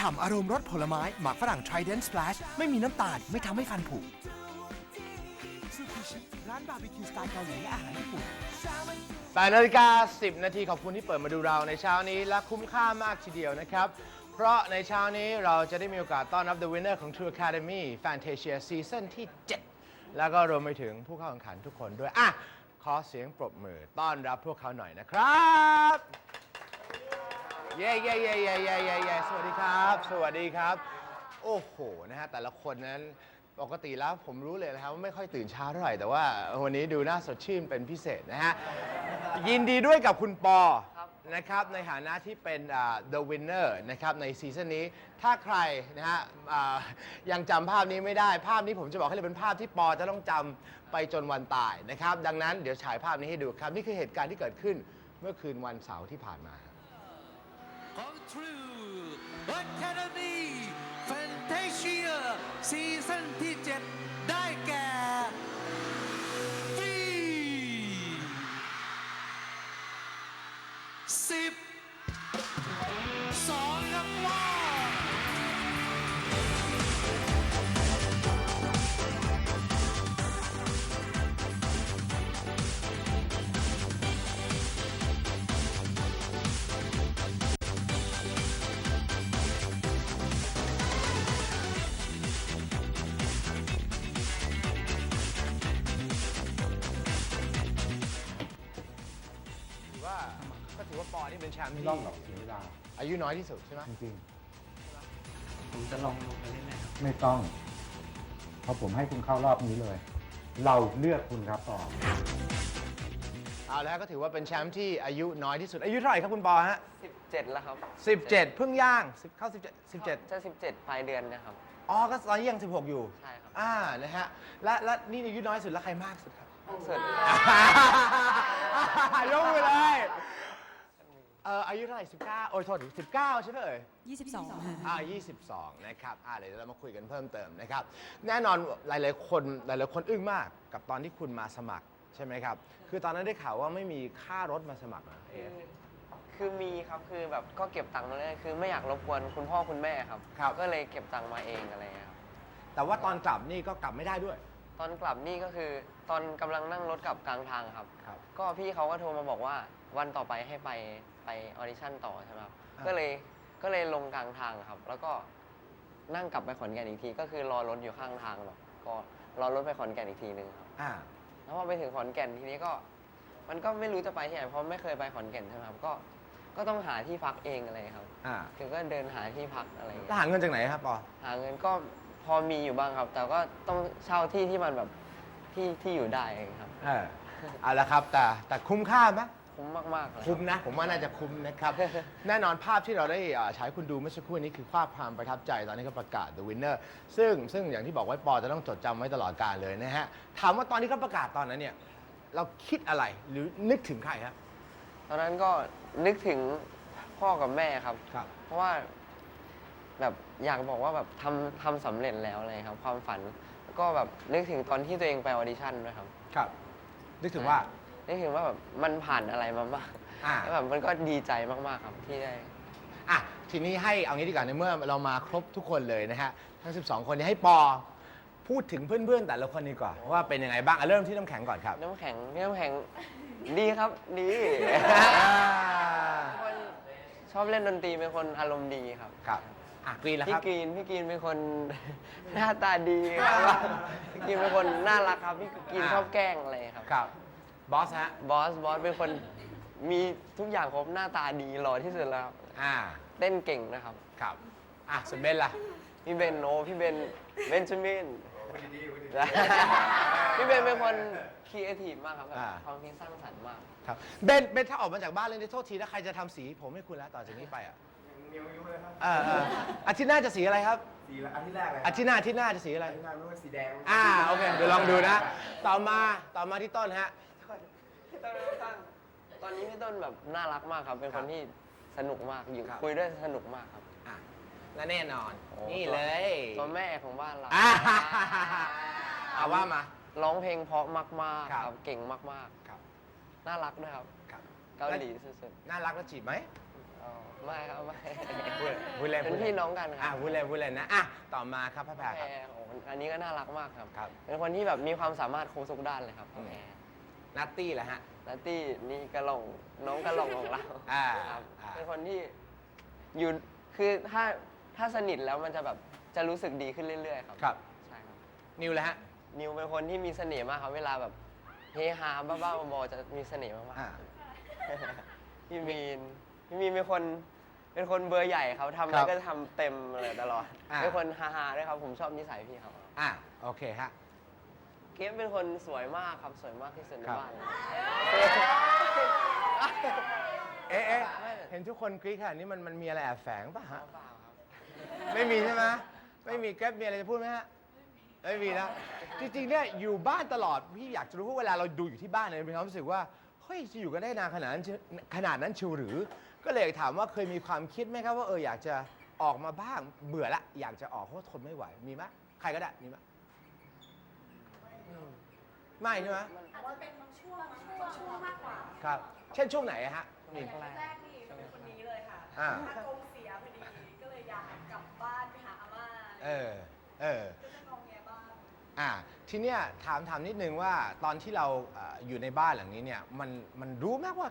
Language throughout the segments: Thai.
ฉ่ำอารมณ์รสผลไม้ หมักฝรั่ง Trident Splash ไม่มีน้ำตาล ไม่ทำให้ฟันผุซูกิชิร้านบาร์บีคิวสไตล์เกาหลีและอาหารญี่ปุ่น8นาฬิกา10 นาทีขอบคุณที่เปิดมาดูเราในเช้านี้และคุ้มค่ามากทีเดียวนะครับ เพราะในเช้านี้เราจะได้มีโอกาสต้อนรับ The Winner ของ True Academy Fantasia Season ที่ 7 แล้วก็รวมไปถึงผู้เข้าแข่งขันทุกคนด้วย อะ ขอเสียงปรบมือต้อนรับพวกเขาหน่อยนะครับ เย้เย้เย้เย้เย้เย้เย้สวัสดีครับ สวัสดีครับ โอ้โห นะฮะ แต่ละคนนั้นปกติแล้วผมรู้เลยนะครับว่าไม่ค่อยตื่นเช้าเท่าไหร่ แต่ว่าวันนี้ดูน่าสดชื่นเป็นพิเศษนะฮะ ยินดีด้วยกับคุณปอ นะครับ ในฐานะที่เป็นอ่า the winner นะครับ ในซีซั่นนี้ ถ้าใครนะฮะอ่ายังจำภาพนี้ไม่ได้ ภาพนี้ผมจะบอกให้เลยเป็นภาพที่ปอจะต้องจำไปจนวันตายนะครับ ดังนั้นเดี๋ยวฉายภาพนี้ให้ดูครับ นี่คือเหตุการณ์ที่เกิดขึ้นเมื่อคืนวันเสาร์ที่ผ่านมาครับ go through Academy Fantasia Season 7 ได้แก่ฟรี10 ว่าปอนี่เป็นแชมป์ไม่ที่ต้องหรอกเสียเวลาอายุน้อยที่สุดใช่ไหมจริงผมจะลองลงไปเล่นไหมครับๆไม่ต้องเพราะผมให้คุณเข้ารอบนี้เลย เราเลือกคุณครับต่อเอาแล้วก็ถือว่าเป็นแชมป์ที่อายุน้อยที่สุดอายุเท่าไหร่ครับคุณปอฮะ17 แล้วครับ 17 เพิ่งย่าง10เข้า 17 17จะ17ปลายเดือนเนะครับอ๋อก็ตอนนี้ยัง 16 อยู่ใช่ครับอ่านะฮะและและนี่อายุน้อยสุดแล้วใครมากสุดครับสุดยกมือเลย เอ่ออายุเท่าไหร่19 โอ้ยโทษที19 ใช่ไหมเอ่ย 22ค่ะ อ่า22 นะครับ อ่าเดี๋ยวเรามาคุยกันเพิ่มเติมนะครับ แน่นอนหลาย ๆ คนหลาย ๆ คนอึ้งมากกับตอนที่คุณมาสมัครใช่ไหมครับ คือตอนนั้นได้ข่าวว่าไม่มีค่ารถมาสมัครนะคือคือมีครับคือแบบก็เก็บตังค์มาเลยคือไม่อยากรบกวนคุณพ่อคุณแม่ครับ ครับ ก็เลยเก็บตังค์มาเองอะไรเงี้ยครับแต่ว่าตอนกลับนี่ก็กลับไม่ได้ด้วย ตอนกลับนี่ก็คือตอนกำลังนั่งรถกลับกลางทางครับครับ ก็พี่เขาก็โทรมาบอกว่าวันต่อไปให้ไปไปออดิชั่นต่อใช่ไหมครับอ่าก็เลยก็เลยลงกลางทางครับ แล้วก็นั่งกลับไปขอนแก่นอีกที ก็คือรอรถอยู่ข้างทางแบบก็รอรถไปขอนแก่นอีกทีนึงครับอ่าแล้วพอไปถึงขอนแก่นทีนี้ก็ มันก็ไม่รู้จะไปที่ไหนเพราะไม่เคยไปขอนแก่นใช่ไหมครับก็ก็ต้องหาที่พักเองอะไรครับอ่าคือก็เดินหาที่พักอะไรอย่างแล้วเงี้ยหาเงินจากไหนครับปอหาเงินก็ พอมีอยู่บ้างครับ แต่ก็ต้องเช่าที่ที่มันแบบที่ที่อยู่ได้เองครับ เออเอาละครับแต่แต่คุ้มค่าไหม คุ้มมากๆเลยคุ้มนะ ผมว่าน่าจะคุ้มนะครับ แน่นอนภาพที่เราได้อ่าฉายให้คุณดูเมื่อสักครู่นี้คือภาพความประทับใจตอนนี้ก็ประกาศ The Winner ซึ่งซึ่งอย่างที่บอกไว้ปอจะต้องจดจำไว้ตลอดกาลเลยนะฮะ ถามว่าตอนที่เขาประกาศตอนนั้นเนี่ย เราคิดอะไรหรือนึกถึงใครครับ ตอนนั้นก็นึกถึงพ่อกับแม่ครับ ครับ เพราะว่า แบบอยากบอกว่าแบบทำทำสำเร็จแล้วเลยครับ ความฝันแล้วก็แบบนึกถึงตอนที่ตัวเองไปออดิชั่นด้วยครับ ครับ นึกถึงว่า นึกถึงว่าแบบมันผ่านอะไรมาบ้างอ่า แล้วแบบมันก็ดีใจมากๆครับที่ได้ อะ ทีนี้ให้เอางี้ดีกว่าในเมื่อเรามาครบทุกคนเลยนะฮะ ทั้ง 12 คนนี้ให้ปอ พูดถึงเพื่อนๆ แต่ละคนดีกว่า ว่าเป็นยังไงบ้างอะเริ่มที่น้ำแข็งก่อนครับน้ำแข็งพี่น้ำแข็งดีครับดีเป็นคนชอบเล่นดนตรีเป็นคนอารมณ์ดีครับ ครับ อะกรีนแล้วพี่ครับ กรีนพี่กรีนเป็นคน หน้าตาดีครับพี่กรีนเป็นคนน่ารักครับพี่กรีนอ่า ชอบแกล้งอะไรครับครับ บอสฮะ บอสบอสเป็นคนมีทุกอย่างครบหน้าตาดีหล่อที่สุดแล้วครับอ่า เต้นเก่งนะครับครับ อะส่วนเบนล่ะ พี่เบนโนพี่เบนเบนจามินพี่เบนเป็นคนครีเอทีฟมากครับแบบอ่า ความคิดสร้างสรรค์มาก ครับ เบน เบน ถ้าออกมาจากบ้านเลยนี่โทษทีนะใครจะทำสีผมให้คุณแล้วต่อจากนี้ไปอะ เออเอออาทิตย์หน้าจะสีอะไรครับ สีละอาทิตย์แรกเลยอาทิตย์หน้าอาทิตย์หน้าจะสีอะไรอาทิตย์หน้าไม่ว่าสีแดงอ่าโอเคเดี๋ยวลองดูนะ ต่อมาต่อมาที่ต้นฮะพี่ต้นพี่ต้นตอนนี้พี่ต้นแบบน่ารักมากครับ เป็นคนที่สนุกมากอยู่ครับ คุยด้วยสนุกมากครับ อะและแน่นอน โอ้ นี่เลยตัวแม่ของบ้านเราอ่าเอาว่ามา ร้องเพลงเพราะมากครับๆครับเก่งมากครับ ๆ น่ารักด้วยครับ ครับ เกาหลีสุดน่ารักแล้วจีบไหม อ๋อไม่ครับไม่พูดพูดเล่นเป็นพี่น้องกันคอะรับพูดเล่นพูดเล่นนะอะต่อมาครับพระแพรแพครรับโอ้โหอันนี้ก็น่ารักมากครับ ครับ เป็นคนที่แบบมีความสามารถครบทุกด้านเลยครับอืมแพรนัตตี้แหละฮะ นัตตี้นี่กระหล่องน้องกระหล่องของเราอ่าครับอ่า เป็นคนที่อยู่คือถ้าถ้าสนิทแล้วมันจะแบบจะรู้สึกดีขึ้นเรื่อย ๆ ครับครับ ใช่ครับ นิวแหละฮะ นิวเป็นคนที่มีเสน่ห์มากครับเวลาแบบเฮฮาบ้าๆบอๆจะมีเสน่ห์มากอ่า ๆพี่มีน พี่มีนเป็นคนเป็นคนเบอร์ใหญ่ครับทำอะไรครับก็จะทำเต็มเลยตลอดอ่า เป็นคนฮาๆด้วยครับผมชอบนิสัยพี่ครับอะโอเคฮะ เกฟเป็นคนสวยมากครับสวยมากที่สุดในครับ บ้านเลยเอ๊ะเอ๊ะเห็นทุกคนกรี๊ดขนาดนี้มันมันมีอะไรแอบแฝงป่ะฮะ เปล่าครับ ไม่มีใช่ไหมไม่มีแกร็บมีอะไรจะพูดไหมฮะ ไม่มีนะ จริงๆ เนี่ยอยู่บ้านตลอด พี่อยากจะรู้ว่าเวลาเราดูอยู่ที่บ้านเนี่ยมีความรู้สึกว่า เฮ้ยจะอยู่กันได้นานขนาดนั้นเชียวขนาดนั้นชิวหรือ ก็เลยถามว่าเคยมีความคิดไหมครับว่าเอออยากจะออกมาบ้างเบื่อละอยากจะออกเพราะว่าทนไม่ไหวมีไหมใครก็ได้มีไหมไม่ใช่ไหมอาจจะเป็นบางช่วงบางช่วงมากกว่าครับ เช่นช่วงไหนอะฮะนี่แรกนี่เป็นคนนี้เลยค่ะอ่าอากงเสียพอดีก็เลยอยากกลับบ้านไปหาอาม่าเออเออก็จะงองแงบ้างอ่าทีเนี้ยถามถามนิดนึงว่าตอนที่เราเอ่ออยู่ในบ้านหลังนี้เนี่ยมันมันรู้ไหมว่า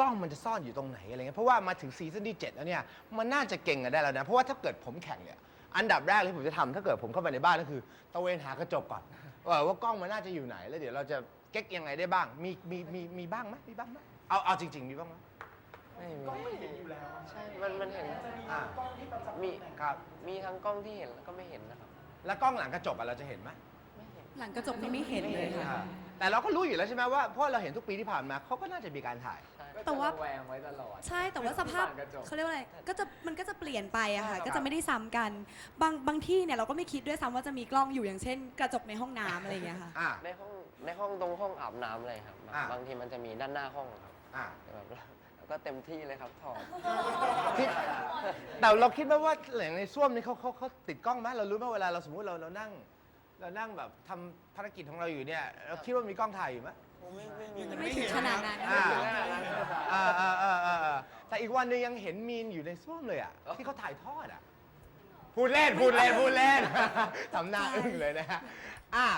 กล้องมันจะซ่อนอยู่ตรงไหนอะไรเงี้ยเพราะว่ามาถึงซีซั่นที่7แล้วเนี่ยมันน่าจะเก่งกันได้แล้วนะเพราะว่าถ้าเกิดผมแข่งเนี่ยอันดับแรกเลยที่ผมจะทำถ้าเกิดผมเข้าไปในบ้านก็คือตะเวนหากระจกก่อนว่าว่ากล้องมันน่าจะอยู่ไหนแล้วเดี๋ยวเราจะเก๊กยังไงได้บ้างมีมีมีมีบ้างไหมมีบ้างไหมเอาเอาจริง ๆ มีบ้างไหมไม่มีใช่ มันมันเห็นอ่ามีครับมีทั้งกล้องที่เห็นแล้วก็ไม่เห็นนะครับ แล้วกล้องหลังกระจกอะเราจะเห็นไหมไม่เห็นหลังกระจกนี่ไม่เห็นเลยค่ะอ่าแต่เราก็รู้อยู่แล้วใช่ไหมว่าเพราะเราเห็นทุกปีที่ผ่านมาเขาก็น่าจะมีการถ่าย ใช่ แต่ว่า แวงไว้ตลอด ใช่แต่ว่าสภาพหลังกระจกเขาเรียกว่าอะไรก็จะมันก็จะเปลี่ยนไปอะค่ะ ครับ ก็จะไม่ได้ซ้ำกัน บางบางที่เนี่ยเราก็ไม่คิดด้วยซ้ำว่าจะมีกล้องอยู่อย่างเช่น กระจกในห้องน้ำอะไรอย่างเงี้ยค่ะ อ่าในห้องในห้องตรงห้องอาบน้ำเลยครับแบบอ่า บางทีมันจะมีด้านหน้าห้องครับอ่าแบบแล้วก็เต็มที่เลยครับถอดที่แต่เราคิดไหมว่าอย่างในส้วมนี่เขาเขาเขาติดกล้องไหมเรารู้ไหมเวลาเราสมมติเราเรานั่ง เรานั่งแบบทำภารกิจของเราอยู่เนี่ย เราคิดว่ามีกล้องถ่ายอยู่ไหม ไม่ไม่มีไม่ถึงขนาดนั้นอ่า อ่าอ่าอ่าอ่าอ่าแต่อีกวันหนึงยังเห็นมีนอยู่ในส้วมเลยอะ ที่เขาถ่ายทอดอะ พูดเล่น พูดเล่น พูดเล่น ทำหน้าอึ้งเลยนะฮะอ่า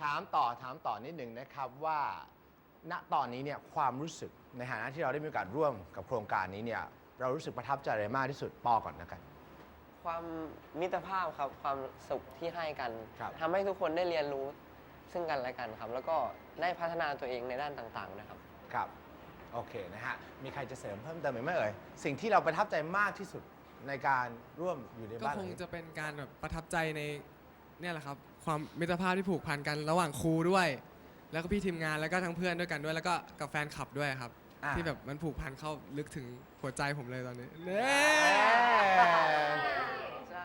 ถามต่อถามต่อนิดหนึ่งนะครับว่า ณตอนนี้เนี่ยความรู้สึกในฐานะที่เราได้มีโอกาสร่วมกับโครงการนี้เนี่ย เรารู้สึกประทับใจอะไรมากที่สุดปอก่อนนะกัน ความมิตรภาพครับความสุขที่ให้กันครับ ทำให้ทุกคนได้เรียนรู้ ซึ่งกันและกันครับ แล้วก็ได้พัฒนาตัวเองในด้านต่างๆนะครับ ครับ โอเคนะฮะ มีใครจะเสริมเพิ่มเติมอีกไหมเอ่ย สิ่งที่เราประทับใจมากที่สุดในการร่วมอยู่ในก็บ้านคหลังงนี้จะเป็นการแบบประทับใจในเนี่ยแหละครับ ความมิตรภาพที่ผูกพันกันระหว่างครูด้วย แล้วก็พี่ทีมงานแล้วก็ทั้งเพื่อนด้วยกันด้วย แล้วก็กับแฟนคลับด้วยครับ อ่าที่แบบมันผูกพันเข้าลึกถึงหัวใจผมเลยตอนนี้เน่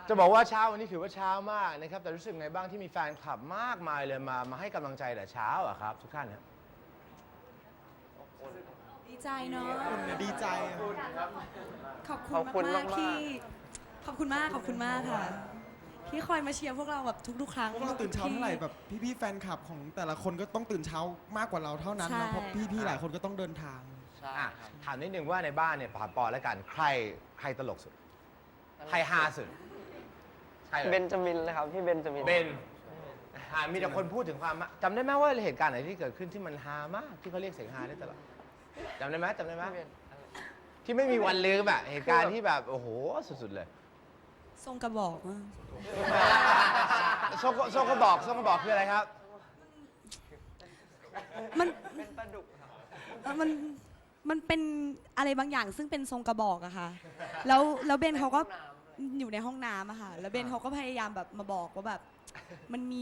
จะบอกว่าเช้าวันนี้ถือว่าเช้ามากนะครับแต่รู้สึกไงบ้างที่มีแฟนคลับมากมายเลยมามาให้กำลังใจแต่เช้าอะครับ ทุกท่านนะดีใจเนาะดีใจขอบขอบคุคุณณมากมากๆๆที่ขอบคุณมากขอบคุณมากค่ะ ที่คอยมาเชียร์พวกเราแบบทุกๆครั้ง พวกเราตื่นเช้าเท่าไหร่แบบพี่ๆแฟนคลับของแต่ละคนก็ต้องตื่นเช้ามากกว่าเราเท่านั้นใช่ นะเพราะพี่ๆหลายคนก็ต้องเดินทาง ใช่อะครับถามนิดนึงว่าในบ้านเนี่ยผ่านปอแล้วกันใครใครตลกสุด ใครฮาสุด ใครเบนจามินเลยครับพี่เบนจามิน เบนฮามีแต่คนพูดถึงความฮาจำได้ไหมว่าเหตุการณ์ไหนที่เกิดขึ้นที่มันฮามากที่เขาเรียกเสียงฮาได้ตลอดจำได้ไหมจำได้ไหมพี่เบนที่ไม่มีวันลืมอะเหตุการณ์ที่แบบโอ้โหสุดๆเลยทรงกระบอกอะโซกโซกระบอกโซกระบอกคืออะไรครับ มันเป็นปลาดุกครับเอ่อมัน มันเป็นอะไรบางอย่างซึ่งเป็นทรงกระบอกอะค่ะ แล้ว แล้วเบนเขาก็ อยู่ในห้องน้ำอะค่ะ แล้วเบนเขาก็พยายามแบบมาบอกว่าแบบ มันมี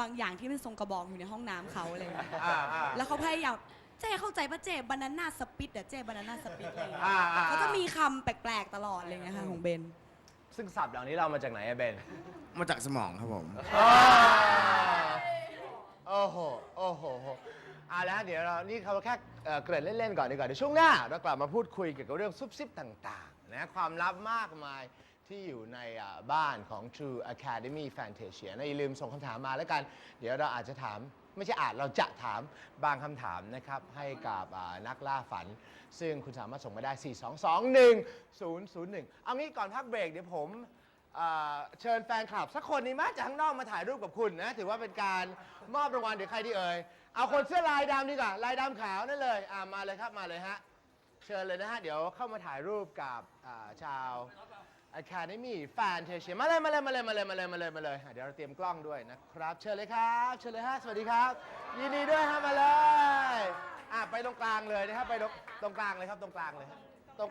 บางอย่างที่เป็นทรงกระบอกอยู่ในห้องน้ำเขาอะไรอย่างเงี้ย อ่าอ่า แล้วเขาพยายามเจ๊เข้าใจปะเจ๊บานาน่าสปิดอะเจ๊บานาน่าสปิดอะไรอย่างเงี้ยอ่าอ่าเขาจะมีคำแปลกๆตลอดอะไรอย่างเงี้ยค่ะของเบน ซึ่งศัพท์เหล่านี้เรามาจากไหนอะเบน มาจากสมองครับผม โอ้โห โอ้โหเอาละเดี๋ยวเรา นี่เขาแค่เอ่อเกริ่นเล่น ๆ ก่อนดีกว่าเดี๋ยวช่วงหน้า เรากลับมาพูดคุยเกี่ยวกับเรื่องซุบซิบต่าง ๆ นะ ความลับมากมาย ที่อยู่ในบ้านของ True Academy Fantasia นะอย่าลืมส่งคำถามมาแล้วกัน เดี๋ยวเราอาจจะถามไม่ใช่อาจเราจะถามบางคำถามนะครับให้กับนักล่าฝัน ซึ่งคุณสามารถส่งมาได้ 4221001 เอางี้ก่อนพักเบรกเดี๋ยวผมเชิญแฟนคลับ สักคนนี้มาจากข้างนอกมาถ่ายรูปกับคุณนะ ถือว่าเป็นการมอบรางวัลเดี๋ยวใครดีเอ่ย เอาคนเสื้อลายดำดีกว่า ลายดำขาวนั่นเลยอ่ามาเลยครับมาเลยฮะ เชิญเลยนะฮะ เดี๋ยวเข้ามาถ่ายรูปกับชาว Academy Fantasia มาเลยมาเลยมาเลยมาเลยมาเลยมาเลยมาเลยอะเดี๋ยวเราเตรียมกล้องด้วยนะครับ เชิญเลยครับเชิญเลยฮะสวัสดีครับ ยินดีด้วยฮะมาเลยอะไปตรงกลางเลยนะครับไปตรงตรงกลางเลยครับตรงกลางเลยฮะตรง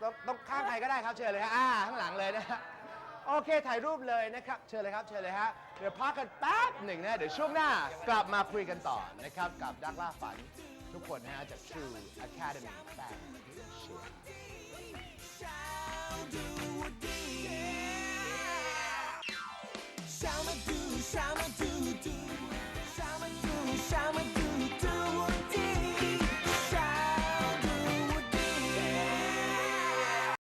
ตรงตรงข้างใครก็ได้ครับเชิญเลยฮะอ่าข้างหลังเลยนะฮะโอเคถ่ายรูปเลยนะครับเชิญเลยครับเชิญเลยฮะเดี๋ยวพักกันแป๊บหนึ่งนะเดี๋ยวช่วงหน้ากลับมาคุยกันต่อนะครับกับดักล่าฝัน ทุกคนนะฮะจาก True Academy แปดเชียร์ Shama do.